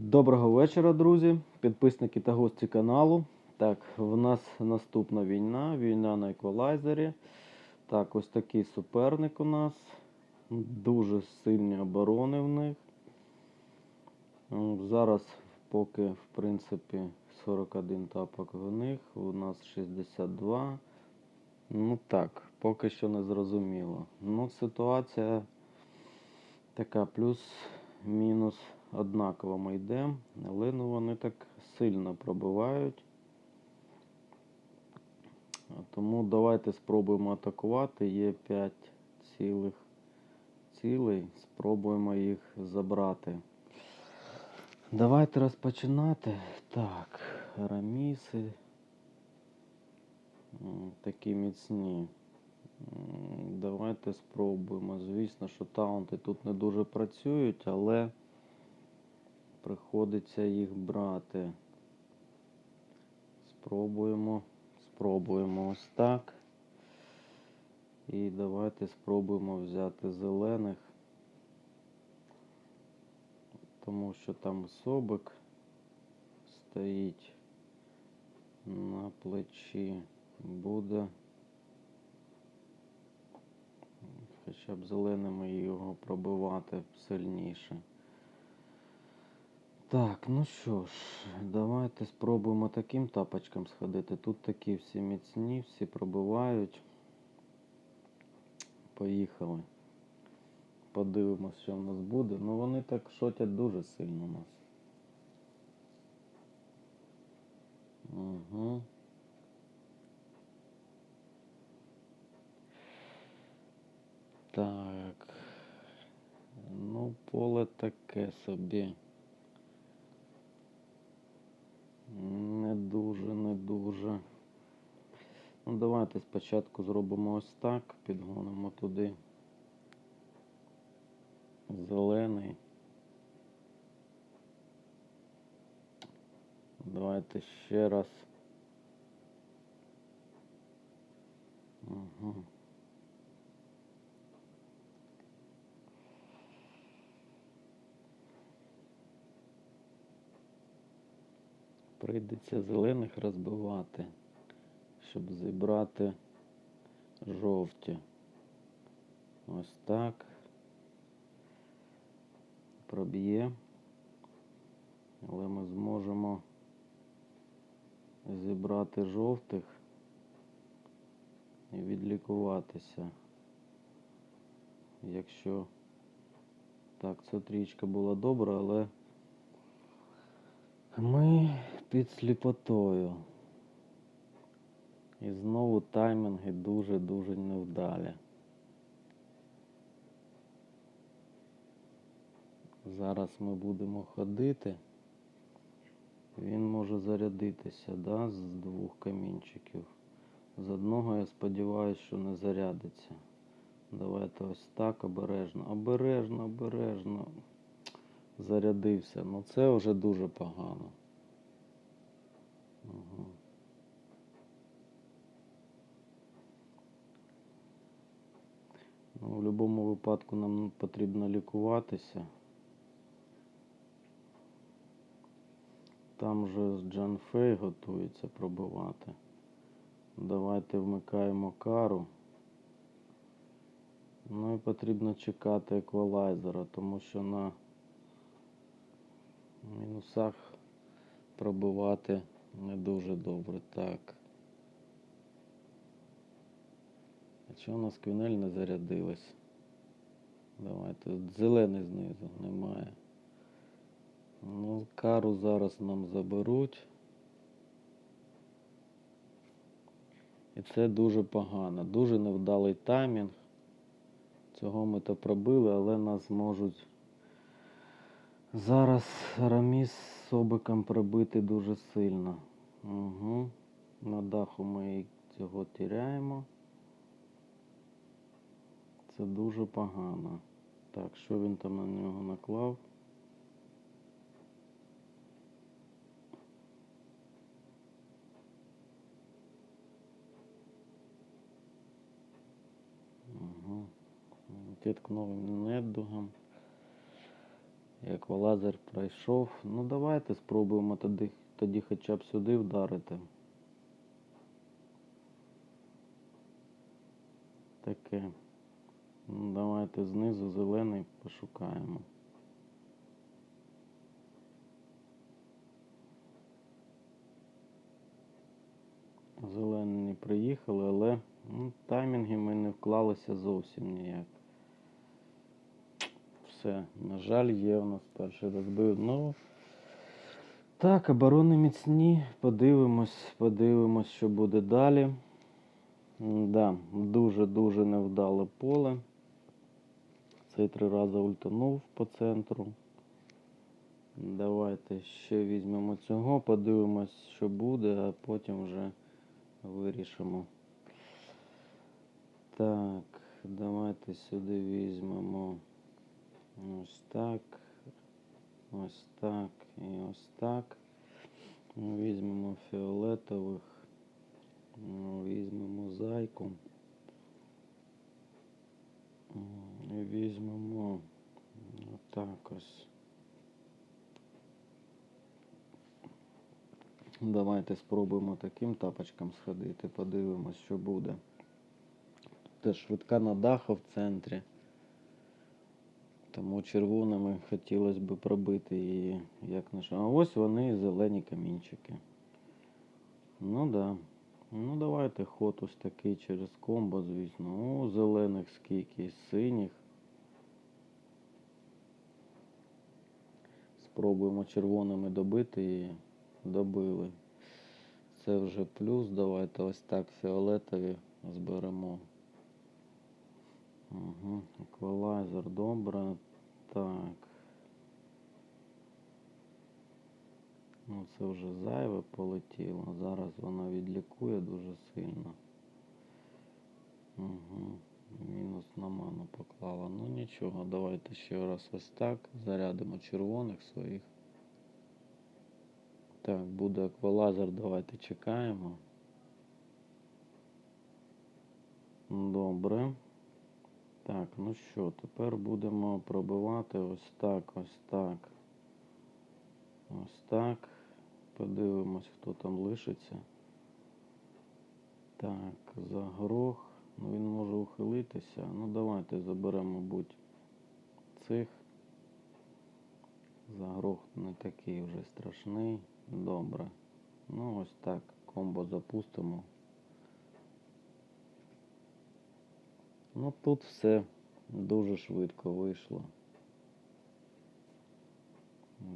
Доброго вечора, друзі, підписники та гості каналу. Так, в нас наступна війна, війна на еквалайзері. Так, ось такий суперник у нас. Дуже сильні оборони в них. Зараз поки, в принципі, 41 тапок в них, у нас 62. Ну так, поки що не зрозуміло. Ну, ситуація така плюс-мінус однаково ми йдемо, але ну, вони так сильно пробивають. Тому давайте спробуємо атакувати. Є 5 цілих цілей. Спробуємо їх забрати. Давайте розпочинати. Так, раміси. Такі міцні. Давайте спробуємо. Звісно, що таунти тут не дуже працюють, але приходиться їх брати. Спробуємо. Спробуємо ось так. І давайте спробуємо взяти зелених. Тому що там собик стоїть на плечі. Буде хоча б зеленими його пробивати сильніше. Так, ну що ж, давайте спробуємо таким тапочком сходити. Тут такі всі міцні, всі пробивають. Поїхали. Подивимось, що в нас буде. Ну вони так шотять дуже сильно у нас. Угу. Так. Ну, поле таке собі. Не дуже, не дуже. Ну, давайте спочатку зробимо ось так, підгонимо туди зелений. Давайте ще раз. Угу. Прийдеться зелених розбивати, щоб зібрати жовті. Ось так. Проб'є. Але ми зможемо зібрати жовтих і відлікуватися. Якщо так, ця трічка була добра, але ми під сліпотою. І знову таймінги дуже-дуже невдалі. Зараз ми будемо ходити. Він може зарядитися, да, з двох камінчиків. З одного я сподіваюся, що не зарядиться. Давайте ось так обережно. Обережно, обережно. Зарядився. Ну це вже дуже погано. Угу. Ну, в будь-якому випадку нам потрібно лікуватися. Там же Джан Фей готується пробивати. Давайте вмикаємо кару. Ну і потрібно чекати еквалайзера, тому що на мінусах пробивати не дуже добре. Так. А чого у нас квінель не зарядилась? Давайте. Зелений знизу немає. Ну, кару зараз нам заберуть. І це дуже погано. Дуже невдалий таймінг. Цього ми то пробили, але нас можуть зараз Раміс з Собиком прибити дуже сильно. Угу. На даху ми цього тіряємо. Це дуже погано. Так, що він там на нього наклав? Угу. Тіткнув недугом. Еквалайзер пройшов. Ну давайте спробуємо тоді, тоді хоча б сюди вдарити. Таке. Ну, давайте знизу зелений пошукаємо. Зелені приїхали, але ну, таймінги ми не вклалися зовсім ніяк. Все, на жаль, є у нас перший розбив. Ну, так, оборони міцні. Подивимось, подивимось, що буде далі. Да, дуже-дуже невдале поле. Цей три рази ультанув по центру. Давайте ще візьмемо цього, подивимось, що буде, а потім вже вирішимо. Так, давайте сюди візьмемо ось так, ось так і ось так. Візьмемо фіолетових, ну, візьмемо зайку. І візьмемо отак ось. Давайте спробуємо таким тапочком сходити, подивимось, що буде. Теж швидка надаха в центрі. Тому червоними хотілося б пробити її як наш. А ось вони зелені камінчики. Ну да. Ну давайте ход ось такий через комбо, звісно. О, зелених скільки, синіх. Спробуємо червоними добити її. Добили. Це вже плюс. Давайте ось так фіолетові зберемо. Угу. Еквалайзер, добре. Так. Ну, це вже зайве полетіло. Зараз вона відлікує дуже сильно. Угу. Мінус на ману поклала. Ну нічого, давайте ще раз ось так. Зарядимо червоних своїх. Так, буде еквалайзер, давайте чекаємо. Добре. Так, ну що, тепер будемо пробивати ось так, ось так. Ось так. Подивимось, хто там лишиться. Так, загрох. Ну він може ухилитися. Ну давайте заберемо, мабуть, цих. Загрох не такий вже страшний. Добре. Ну ось так. Комбо запустимо. Ну тут все дуже швидко вийшло.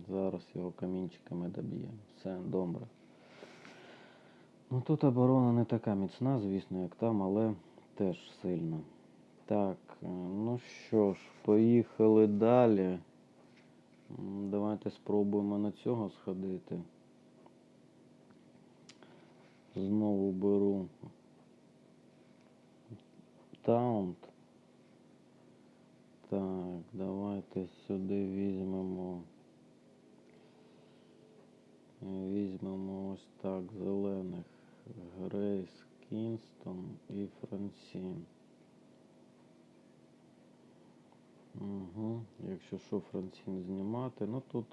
Зараз його камінчиками доб'ємо. Все добре. Ну тут оборона не така міцна, звісно, як там, але теж сильна. Так, е, ну що ж, поїхали далі. Давайте спробуємо на цього сходити. Знову беру таунт. Так, давайте сюди візьмемо. Візьмемо ось так зелених Грейс, Кінстон і Франсін. Угу. Якщо що Франсін знімати, ну тут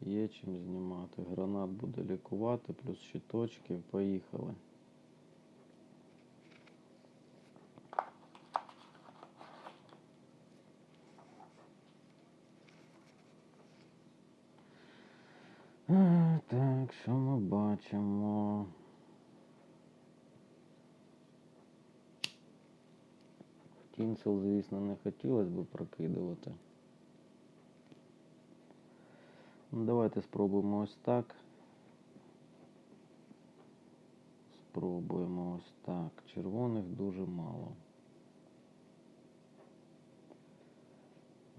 є чим знімати. Гранат буде лікувати, плюс щиточки. Поїхали. Е, Так, що ми бачимо? Кінцел, звісно, не хотілося б прокидувати. Ну, давайте спробуємо ось так. Спробуємо ось так. Червоних дуже мало.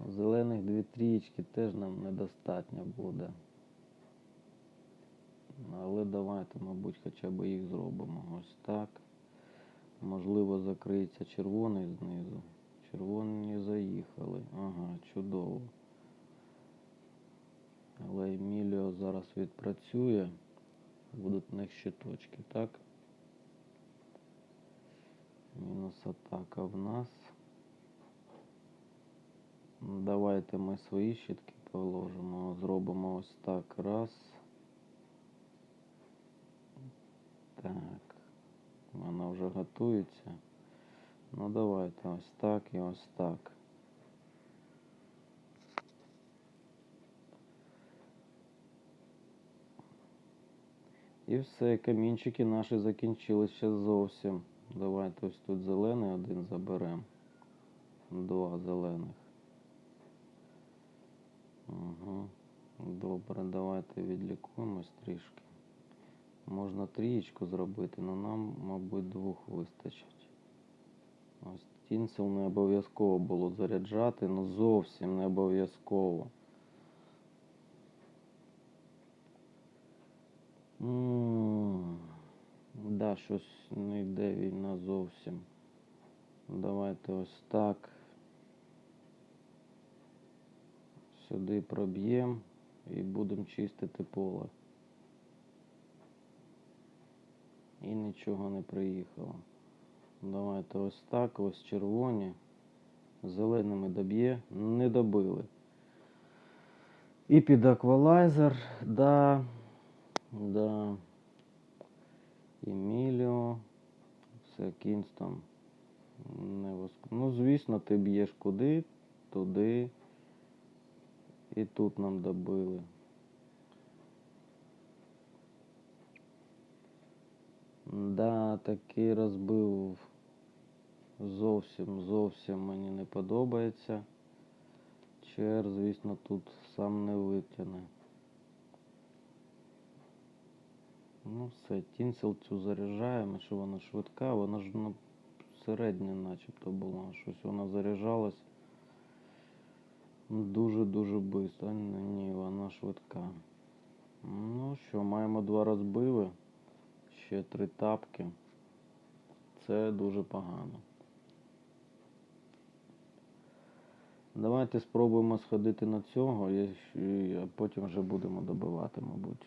Зелених дві трієчки теж нам недостатньо буде. Але давайте, мабуть, хоча б їх зробимо. Ось так. Можливо, закриється червоний знизу. Червоні заїхали. Ага, чудово. Але Еміліо зараз відпрацює. Будуть в них щиточки, так? Мінус атака в нас. Ну, Давайте ми свої щитки положимо. Зробимо ось так. Раз. Так. Вона вже готується. Ну давайте ось так і ось так. І все, камінчики наші закінчились зовсім. Давайте ось тут зелений один заберемо. Два зелених. Угу. Добре, давайте відлікуємось трішки. Можна трієчку зробити, але нам, мабуть, двох вистачить. Ось тінсел не обов'язково було заряджати, ну зовсім не обов'язково. Да, щось не йде війна зовсім. Давайте ось так. Сюди проб'ємо і будемо чистити поле. І нічого не приїхало. Давайте ось так, ось червоні. Зеленими доб'є, не добили. І під аквалайзер, да, да. Еміліо, все, Кінстон. Не воск... Ну, звісно, ти б'єш куди, туди. І тут нам добили. Да, такий розбив зовсім, зовсім мені не подобається. Чер, звісно, тут сам не витягне. Ну все, тінсел цю заряджаємо, що вона швидка, вона ж ну, середня начебто була. Щось вона заряджалась дуже-дуже швидко. Ні, вона швидка. Ну що, маємо два розбиви, ще три тапки. Це дуже погано. Давайте спробуємо сходити на цього, а потім вже будемо добивати, мабуть.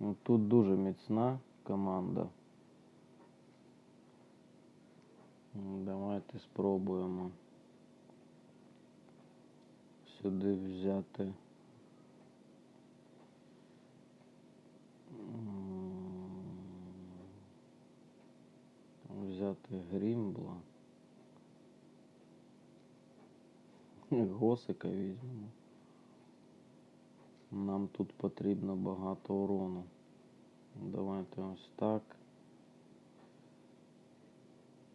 Ну, Тут дуже міцна команда. Давайте спробуємо сюди взяти. Взяти грімбла. Госика візьмемо. Нам тут потрібно багато урону. Давайте ось так.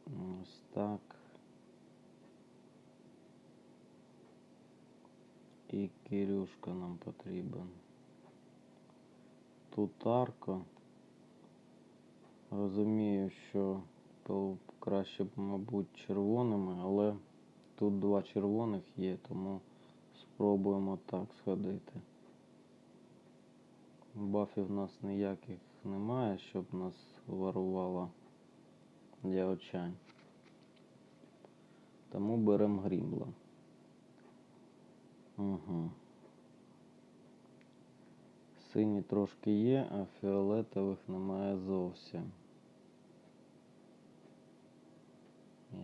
Ось так. І Кирюшка нам потрібен. Тут арка. Розумію, що краще б, мабуть, червоними, але тут два червоних є, тому спробуємо так сходити. Бафів в нас ніяких немає, щоб нас варувала діочань. Тому беремо грімбла. Угу. Сині трошки є, а фіолетових немає зовсім.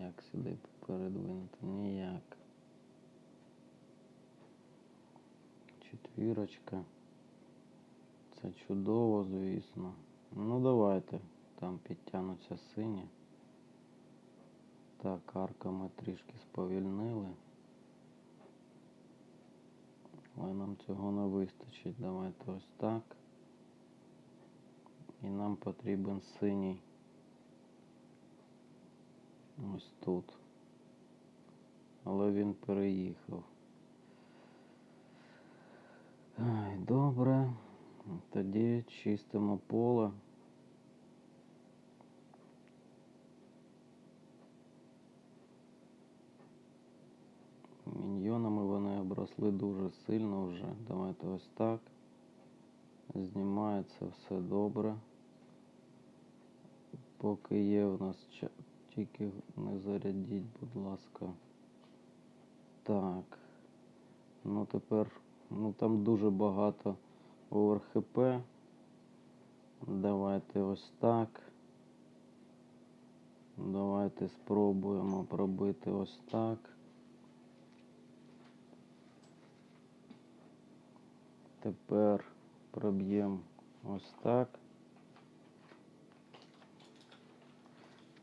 Як сюди передвинути? Ніяк. Четвірочка. Це чудово, звісно. Ну давайте. Там підтягнуться сині. Так, арка ми трішки сповільнили. Але нам цього не вистачить. Давайте ось так. І нам потрібен синій. Ось тут. Але він переїхав. Добре. Тоді чистимо поле. Міньйонами вони обросли дуже сильно вже. Давайте ось так. Знімається все добре. Поки є у нас тільки не зарядіть, будь ласка. Так. Ну тепер, ну там дуже багато овер ХП. Давайте ось так. Давайте спробуємо пробити ось так. Тепер проб'ємо ось так.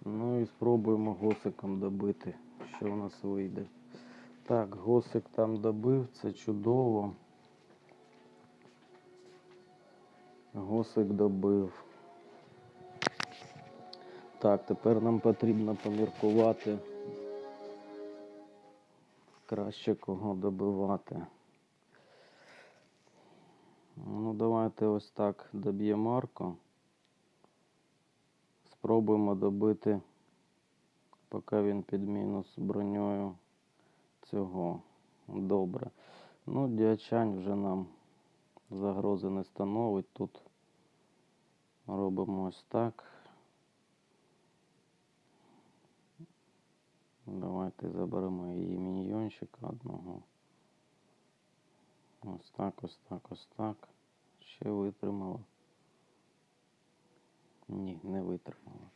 Ну і спробуємо госиком добити, що в нас вийде. Так, госик там добив, це чудово. Госик добив. Так, тепер нам потрібно поміркувати. Краще кого добивати. Ну, давайте ось так доб'ємо Марко. Спробуємо добити, поки він під мінус броньою цього. Добре. Ну, діачань вже нам загрози не становить. Тут робимо ось так. Давайте заберемо її міньйончика одного. Ось так, ось так, ось так. Ще витримала. Ні, не витримала.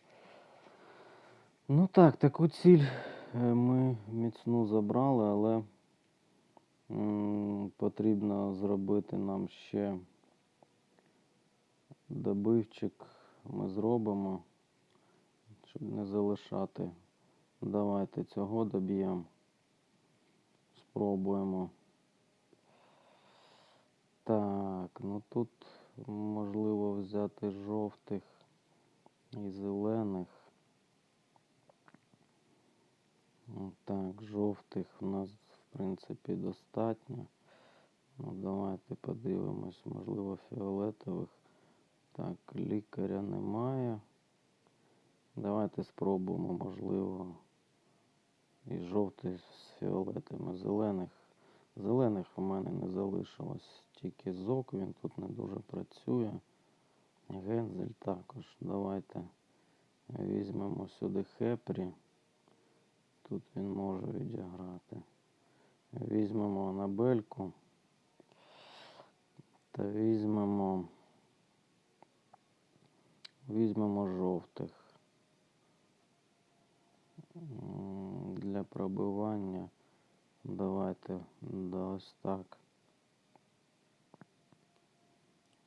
Ну так, таку ціль ми міцну забрали, але потрібно зробити нам ще добивчик. Ми зробимо, щоб не залишати. Давайте цього доб'ємо. Спробуємо. Так, ну тут можливо взяти жовтих і зелених. Ну, Так, жовтих у нас в принципі достатньо. Ну, давайте подивимось, можливо, фіолетових. Так, лікаря немає. Давайте спробуємо, можливо, і жовтий з фіолетами, зелених. Зелених у мене не залишилось. Тільки зок, він тут не дуже працює. Гензель також. Давайте візьмемо сюди хепрі. Тут він може відіграти. Візьмемо Анабельку. Та візьмемо. Візьмемо жовтих. Для пробивання. Давайте да, ось так.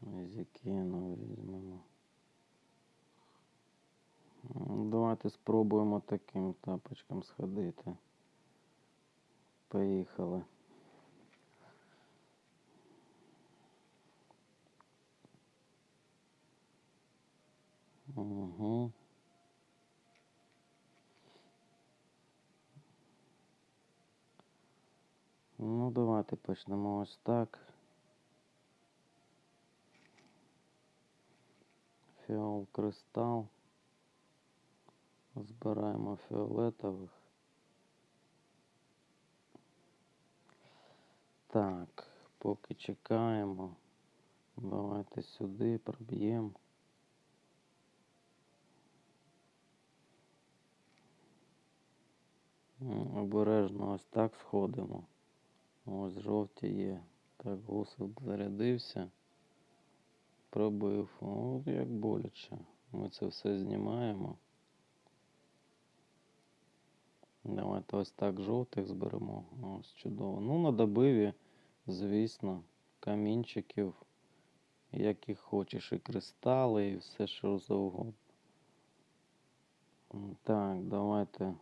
Зікіну візьмемо. Давайте спробуємо таким тапочком сходити. Поїхали. Угу. Ну, давайте почнемо ось так. Фіол кристал. Збираємо фіолетових. Так, поки чекаємо. Давайте сюди проб'ємо. Обережно ось так сходимо. Ось жовті є. Так, гусик зарядився. Пробив. О, як боляче. Ми це все знімаємо. Давайте ось так жовтих зберемо. Ось чудово. Ну, на добиві, звісно, камінчиків, яких хочеш, і кристали, і все що завгодно. Так, давайте.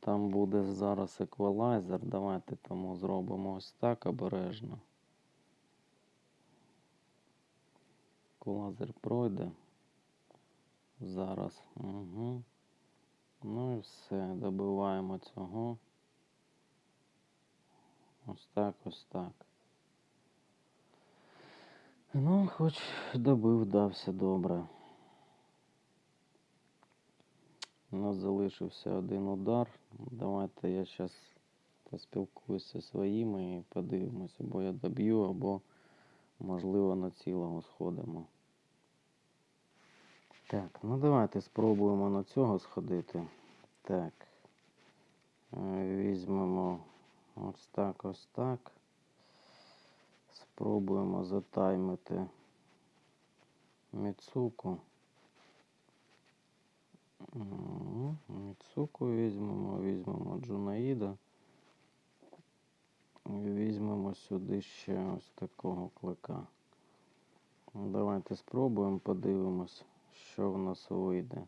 Там буде зараз еквалайзер. Давайте тому зробимо ось так обережно. Еквалайзер пройде. Зараз. Угу. Ну і все. Добиваємо цього. Ось так, ось так. Ну, хоч добив, дався добре. У нас залишився один удар. Давайте я зараз поспілкуюся зі своїми і подивимось, або я доб'ю, або, можливо, на цілого сходимо. Так, ну давайте спробуємо на цього сходити. Так. Е, Візьмемо ось так, ось так. Спробуємо затаймити Міцуку. Міцуку візьмемо, візьмемо Джунаїда. Візьмемо сюди ще ось такого клика. Ну, Давайте спробуємо, подивимось, що в нас вийде.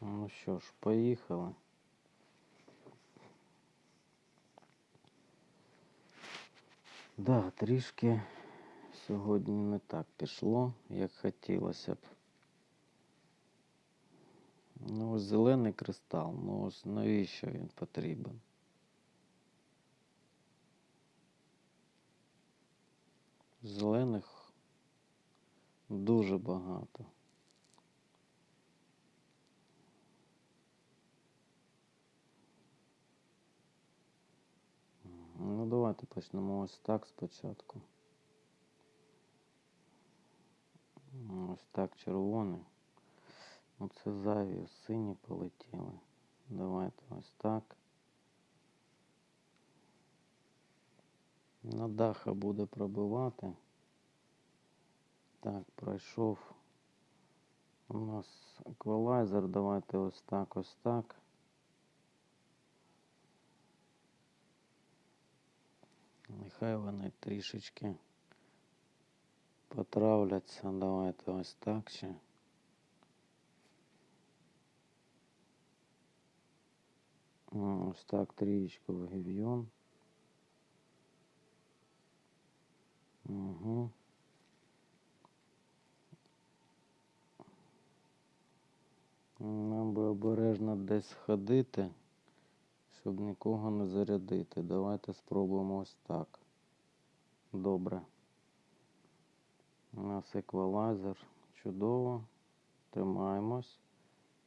Ну що ж, поїхали. Да, трішки сьогодні не так пішло, як хотілося б. Ну, ось зелений кристал, ну ось навіщо він потрібен? Зелених дуже багато. Ну, давайте почнемо ось так спочатку. Ось так червоний. Ну, це зайві, сині полетіли. Давайте ось так. На даха буде пробивати. Так, пройшов у нас еквалайзер. Давайте ось так, ось так. Нехай вони трішечки потравляться. Давайте ось так ще. Ось так трієчку в гівйон. Угу. Нам би обережно десь ходити, щоб нікого не зарядити. Давайте спробуємо ось так. Добре. У нас еквалайзер. Чудово. Тримаємось.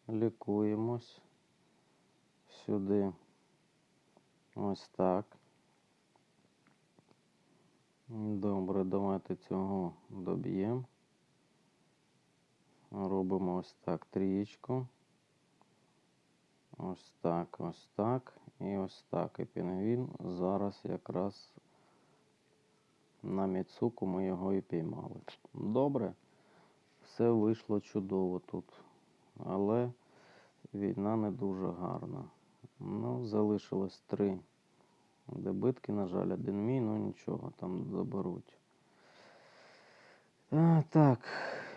Лікуємось. Сюди. Ось так. Добре, давайте цього доб'ємо. Робимо ось так трієчку. Ось так, ось так і ось так. І пінгвін зараз якраз на Міцуку ми його і піймали. Добре, все вийшло чудово тут. Але війна не дуже гарна. Ну, залишилось три дебитки, на жаль, один мій, ну нічого, там заберуть. А, так,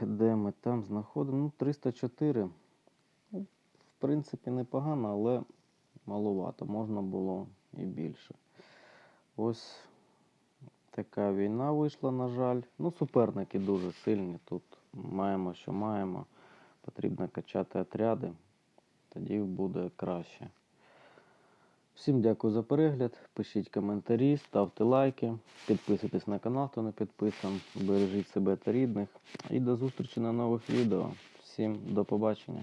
де ми там знаходимо? Ну, 304. Ну, в принципі, непогано, але маловато. Можна було і більше. Ось така війна вийшла, на жаль. Ну, суперники дуже сильні. Тут маємо, що маємо. Потрібно качати отряди. Тоді буде краще. Всім дякую за перегляд. Пишіть коментарі, ставте лайки, підписуйтесь на канал, хто не підписан. Бережіть себе та рідних. І до зустрічі на нових відео. Всім до побачення.